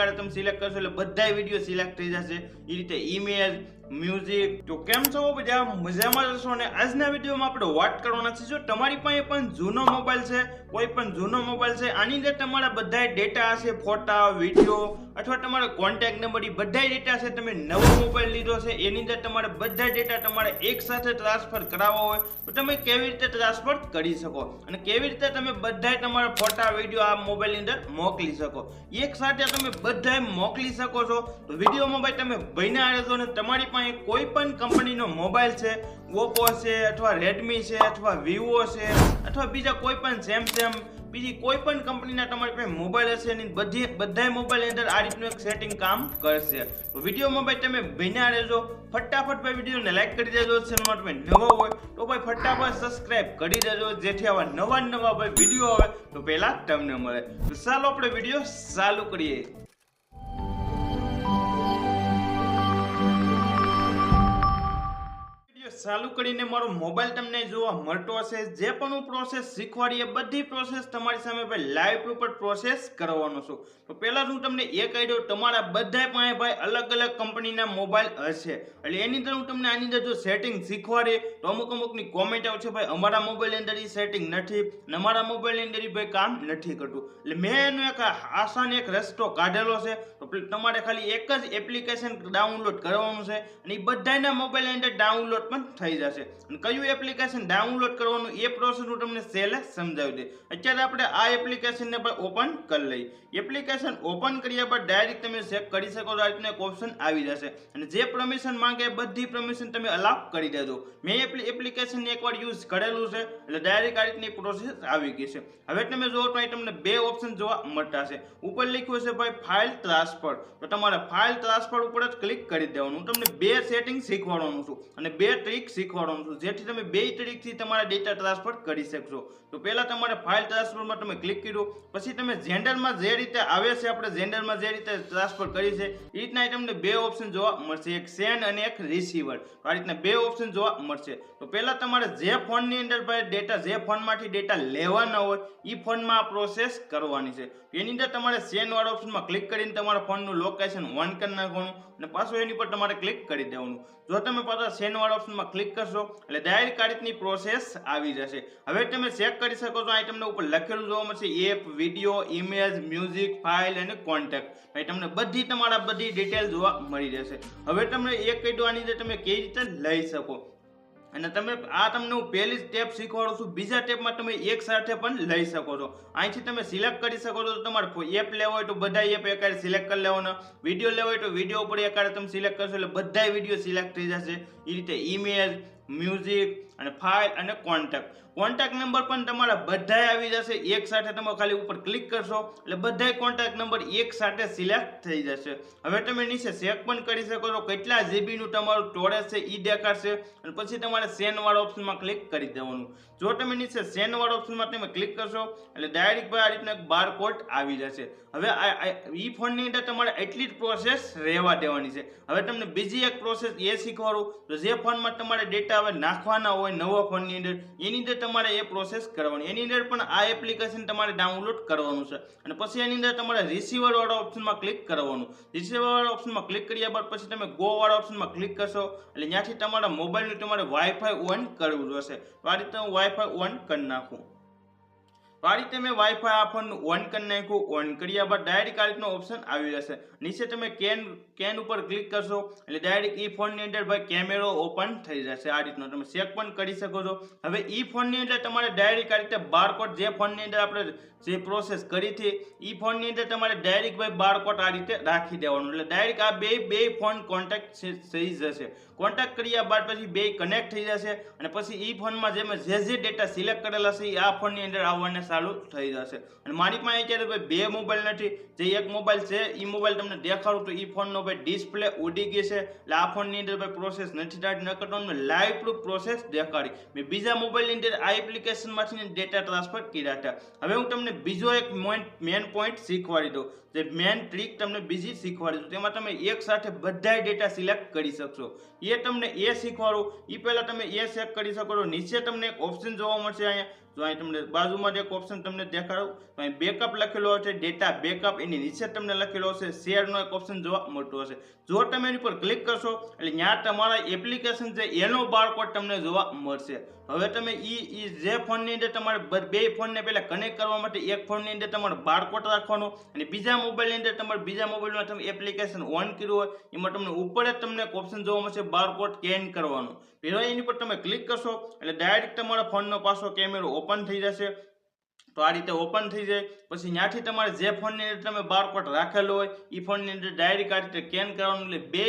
Card તમે select કરશો એટલે બધા વીડિયો સિલેક્ટ થઈ જશે. એ રીતે ઇમેજ મ્યુઝિક તો કેમ છો બધા? મજામાં જશો અને આજના વિડીયોમાં આપણે વાત કરવાના છે જો તમારી પાસે પણ જૂનો મોબાઈલ છે, કોઈ પણ જૂનો મોબાઈલ છે, આની અંદર તમારા બધા ડેટા હશે ફોટા વીડિયો અથવા તમારો કોન્ટેક્ટ નંબર એ બધા ડેટા છે, તમે નવો મોબાઈલ લીધો છે, એની અંદર તમારે બધા ડેટા તમારે એક સાથે ટ્રાન્સફર કરાવવા હોય, તો તમે કેવી રીતે ટ્રાન્સફર કરી શકો? અને કેવી રીતે તમે બધાય તમારા ફોટા વીડિયો આ મોબાઈલની અંદર મોકલી શકો? એક સાથે તમે બધાય મોકલી શકો છો. તો વિડીયોમાં ભાઈ તમે બન્યા રહેજો અને તમારી પાસે કોઈ પણ કંપનીનો મોબાઈલ છે ઓપ્પો છે, અથવા રેડમી છે, અથવા વિવો છે, અથવા બીજા કોઈ પણ સેમસંગ બીજી કોઈ પણ કંપનીના તમારી પાસે મોબાઈલ હશે એની બધી બધાય મોબાઈલની અંદર આ રીતનું એક સેટિંગ કામ કરશે. વિડીયોમાં ભાઈ તમે ભીના રહેજો. ફટાફટ ભાઈ વિડીયોને લાઈક કરી દેજો ચેનલમાં તમે નવો હોય તો ભાઈ ફટાફટ સબસ્ક્રાઇબ કરી દેજો. જેથી આવા નવા નવા ભાઈ વીડિયો આવે તો પહેલાં તમને મળે. તો ચાલો આપણે વીડિયો ચાલુ કરીએ. ચાલુ કરીને મારો મોબાઈલ તમને જોવા મળતો હશે. જે પણ હું પ્રોસેસ શીખવાડી એ બધી પ્રોસેસ તમારી સામે ભાઈ લાઈવ ઉપર પ્રોસેસ કરવાનો છું. તો પહેલાં હું તમને એ કહી દઉં, તમારા બધા પાસે ભાઈ અલગ અલગ કંપનીના મોબાઈલ હશે. એટલે એની અંદર હું તમને આની અંદર જો સેટિંગ શીખવાડીએ તો અમુક અમુકની કોમેન્ટ આવશે, ભાઈ, અમારા મોબાઈલ અંદર એ સેટિંગ નથી અને અમારા મોબાઈલની અંદર એ ભાઈ કામ નથી કરતું. એટલે મેં એનો એક આસાન એક રસ્તો કાઢેલો છે. તો તમારે ખાલી એક જ એપ્લિકેશન ડાઉનલોડ કરવાનું છે અને એ બધાના મોબાઈલ અંદર ડાઉનલોડ પણ થઈ જશે. અને કયું એપ્લિકેશન ડાઉનલોડ કરવાનું એ પ્રોસેસ હું તમને સહેલે સમજાવી દે અત્યારે આપણે આ એપ્લિકેશનને પણ ઓપન કરી લઈએ. એપ્લિકેશન ઓપન કર્યા બાદ ડાયરેક્ટ તમે ચેક કરી શકો તો એક ઓપ્શન આવી જશે. અને જે પરમિશન માંગે બધી પરમિશન તમે અલાવ કરી દેજો. મેં એપ્લિકેશનને એકવાર યુઝ કરેલું છે, એટલે ડાયરેક્ટ આ રીતની પ્રોસેસ આવી ગઈ છે. હવે તમે જોવો તો અહીં તમને બે ઓપ્શન જોવા મળતા છે. ઉપર લખ્યું છે ભાઈ ફાઇલ ટ્રાન્સફર તો તમારે ફાઇલ ટ્રાન્સફર ઉપર જ ક્લિક કરી દેવાનું. હું તમને બે સેટિંગ શીખવાડવાનું છું. અને બે ટ્રીક શીખવાડવાનું છું. જેથી તમે બે ટ્રીકથી તમારા ડેટા ટ્રાન્સફર કરી શકશો. તો પહેલાં તમારે ફાઇલ ટ્રાન્સફરમાં તમે ક્લિક કર્યું. પછી તમે જેન્ડરમાં જે રીતે આવે છે, આપણે જેન્ડરમાં જે રીતે ટ્રાન્સફર કરી છે એ રીતના તમને બે ઓપ્શન જોવા મળશે. એક સેન્ડ અને એક રિસીવર આ રીતના બે ઓપ્શન જોવા મળશે. તો પહેલાં તમારે જે ફોનની અંદર ભાઈ ડેટા જે ફોનમાંથી ડેટા લેવાના હોય એ ફોનમાં આ પ્રોસેસ કરવાની છે. એની અંદર તમારે સેન્ડ વાળા ઓપ્શનમાં ક્લિક કરીને તમારા ફોનનું લોકેશન ઓન કરી નાખવાનું અને પાછું એની પર તમારે ક્લિક કરી દેવાનું. જો તમે પાછા સેન્ડ વાળા ઓપ્શનમાં ક્લિક કરશો એટલે દાયર કાર્ડની પ્રોસેસ આવી જશે. હવે તમે ચેક કરી શકો છો અહીં તમને ઉપર લખેલું જોવા મળશે app video image music file અને કોન્ટેક્ટ ભાઈ તમને બધી તમારા બધી ડિટેલ જોવા મળી જશે. હવે તમને એક દો આની અંદર તમે કેવી રીતે લઈ શકો. અને તમે આ તમને હું પહેલી સ્ટેપ શીખવાડું છું. બીજા સ્ટેપમાં તમે એક સાથે પણ લઈ શકો છો. અહીંથી તમે સિલેક્ટ કરી શકો છો. તમારે એપ લેવો હોય તો બધા એપ એકારે સિલેક્ટ કરી લેવાનો. વીડિયો લેવો હોય તો વીડિયો ઉપર એકારે તમે સિલેક્ટ કરશો એટલે બધા વીડિયો સિલેક્ટ થઈ જશે. એ રીતે ઇમેજ મ્યુઝિક અને ફાઇલ અને કોન્ટેક્ટ કોન્ટેક્ટ નંબર પણ તમારા બધાય આવી જશે. એક સાથે તમે ખાલી ઉપર ક્લિક કરશો, એટલે બધાય કોન્ટેક્ટ નંબર એક સાથે સિલેક્ટ થઈ જશે. હવે તમે નીચે ચેક પણ કરી શકો છો, કેટલા જીબીનું તમારું સ્ટોરેજ છે એ દેખાડશે. અને પછી તમારે સેનવાળા ઓપ્શનમાં ક્લિક કરી દેવાનું. જો તમે નીચે સેન વાળા ઓપ્શનમાં તમે ક્લિક કરશો, એટલે ડાયરેક્ટ આ રીતનો એક બાર કોડ આવી જશે. હવે ઈ ફોનની અંદર તમારે એટલી જ પ્રોસેસ રહેવા દેવાની છે. હવે તમને બીજી એક પ્રોસેસ એ શીખવાડું, તો જે ફોનમાં તમારે ડેટા હવે નાખવાના હોય નવા ફોનની અંદર, એની અંદર તમારે એ પ્રોસેસ કરવાની. એની અંદર પણ આ એપ્લિકેશન તમારે ડાઉનલોડ કરવાનું છે. અને પછી એની અંદર તમારે રિસીવરવાળા ઓપ્શનમાં ક્લિક કરવાનું. રિસીવરવાળા ઓપ્શનમાં ક્લિક કર્યા બાદ પછી તમે ગોવાળા ઓપ્શનમાં ક્લિક કરશો. એટલે ત્યાંથી તમારા મોબાઈલનું તમારે વાઈફાઈ ઓન કરવું જોશે તો આ રીતે હું વાઈફાઈ ઓન કરી નાખું. તો આ રીતે મેં વાઈફાઈ આ ફોનનું ઓન કરી નાખ્યું. ઓન કર્યા બાદ ડાયરેક્ટ આ રીતનો ઓપ્શન આવી જશે. નીચે તમે કેન કેન ઉપર ક્લિક કરશો. એટલે ડાયરેક્ટ ઈ ફોનની અંદર ભાઈ કેમેરો ઓપન થઈ જશે. આ રીતનો તમે ચેક પણ કરી શકો છો. હવે ઈ ફોનની અંદર તમારે ડાયરેક્ટ આ રીતે બારકોડ જે ફોનની અંદર આપણે જે પ્રોસેસ કરી હતી, ઈ ફોનની અંદર તમારે ડાયરેક્ટ ભાઈ બારકોડ આ રીતે રાખી દેવાનું. એટલે ડાયરેક્ટ આ બે બે ફોન કોન્ટેક્ટ થઈ જશે. કોન્ટેક્ટ કર્યા બાદ પછી બે કનેક્ટ થઈ જશે. અને પછી ઈ ફોનમાં જે જે જે ડેટા સિલેક્ટ કરેલા છે એ આ ફોનની અંદર આવવાને ચાલુ થઈ જશે. અને મારી પાસે અત્યારે ભાઈ બે મોબાઈલ નથી. જે એક મોબાઈલ છે એ મોબાઈલ તમને દેખાડું તો એ ફોનનો ભાઈ ડિસ્પ્લે ઉડી ગઈ છે. એટલે આ ફોનની અંદર ભાઈ પ્રોસેસ નથી થતી, ન કરતો મેં લાઈવ પ્રૂફ પ્રોસેસ દેખાડી. મેં બીજા મોબાઈલની અંદર આ એપ્લિકેશનમાંથી ડેટા ટ્રાન્સફર કર્યા હતા. હવે હું તમને બીજો એક મેન પોઈન્ટ શીખવાડી દઉં. જે મેન ટ્રીક તમને બીજી શીખવાડી દઉં. તેમાં તમે એક સાથે બધાય ડેટા સિલેક્ટ કરી શકશો. એ તમને એ શીખવાડું. એ પહેલાં તમે એ ચેક કરી શકો નીચે તમને એક ઓપ્શન જોવા મળશે અહીંયા. જો અહીં તમને બાજુમાં એક ઓપ્શન તમને દેખાડું, તો અહીં બેકઅપ લખેલો હશે ડેટા બેકઅપ એની નીચે તમને લખેલો હશે, શેરનો એક ઓપ્શન જોવા મળતો હશે. જો તમે એની પર ક્લિક કરશો, એટલે ત્યાં તમારા એપ્લિકેશન છે, એનો બારકોડ તમને જોવા મળશે. હવે તમે ઈ જે ફોનની અંદર તમારે બે ફોનને પહેલાં કનેક્ટ કરવા માટે એક ફોનની અંદર તમારે બારકોડ રાખવાનો, અને બીજા મોબાઈલની અંદર તમારે બીજા મોબાઈલમાં તમે એપ્લિકેશન ઓન કર્યું હોય, એમાં તમને ઉપર જ તમને ઓપ્શન જોવા મળશે બારકોડ સ્કેન કરવાનો. પહેલાં એની પર તમે ક્લિક કરશો, એટલે ડાયરેક્ટ તમારા ફોનનો પાછો કેમેરો ઓપન થઈ જશે. તો આ રીતે ઓપન થઈ જાય. પછી ત્યાંથી તમારે જે ફોનની અંદર તમે બારકોડ રાખેલો હોય એ ફોનની અંદર ડાયરેક્ટ આ રીતે સ્કેન કરવાનું એટલે બે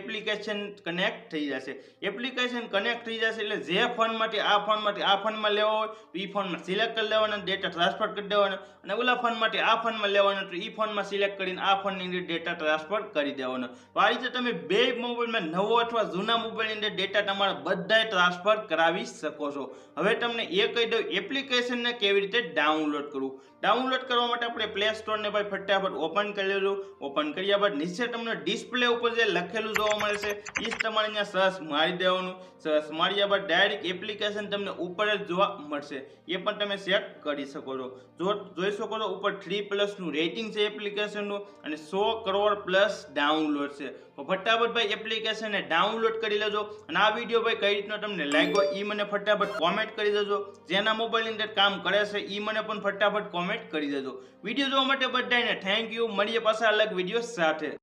એપ્લિકેશન કનેક્ટ થઈ જશે. એપ્લિકેશન કનેક્ટ થઈ જશે એટલે જે ફોનમાંથી આ ફોનમાંથી આ ફોનમાં લેવો હોય તો એ ફોનમાં સિલેક્ટ કરી લેવાના ડેટા ટ્રાન્સફર કરી દેવાના અને ઓલા ફોનમાંથી આ ફોનમાં લેવાના તો એ ફોનમાં સિલેક્ટ કરીને આ ફોનની અંદર ડેટા ટ્રાન્સફર કરી દેવાનો. તો આ રીતે તમે બે મોબાઈલમાં નવો અથવા જૂના મોબાઈલની અંદર ડેટા તમારા બધાય ટ્રાન્સફર કરાવી શકો છો. હવે તમને એ કહી દઉં એપ્લિકેશનને કેવી રીતે ડાઉનલોડ કરવું? ડાઉનલોડ કરવા માટે આપણે પ્લે સ્ટોરને ભાઈ ફટાફટ ઓપન કરી લેજો. ઓપન કર્યા બાદ નીચે તમને ડિસ્પ્લે ઉપર જે લખેલું જોવા મળે છે. એ જ તમારે અહીંયા સર્ચ મારી દેવાનું. સર્ચ માર્યા બાદ ડાયરેક્ટ એપ્લિકેશન તમને ઉપર જ જોવા મળશે. એ પણ તમે સેટ કરી શકો છો. જો જોઈ શકો છો ઉપર થ્રી પ્લસનું રેટિંગ છે એપ્લિકેશનનું અને સો કરોડ પ્લસ ડાઉનલોડ છે. તો ફટાફટ ભાઈ એપ્લિકેશનને ડાઉનલોડ કરી લેજો અને આ વીડિયો ભાઈ કઈ રીતનો તમને લાગ્યો એ મને ફટાફટ કોમેન્ટ કરી દેજો. જેના મોબાઈલની અંદર કામ કરે છે એ મને પણ ફટાફટ કોમેન્ટ કરી દેજો. વીડિયો જોવા માટે બધાને થેન્ક યુ મળીએ પાછા અલગ વીડિયો સાથે.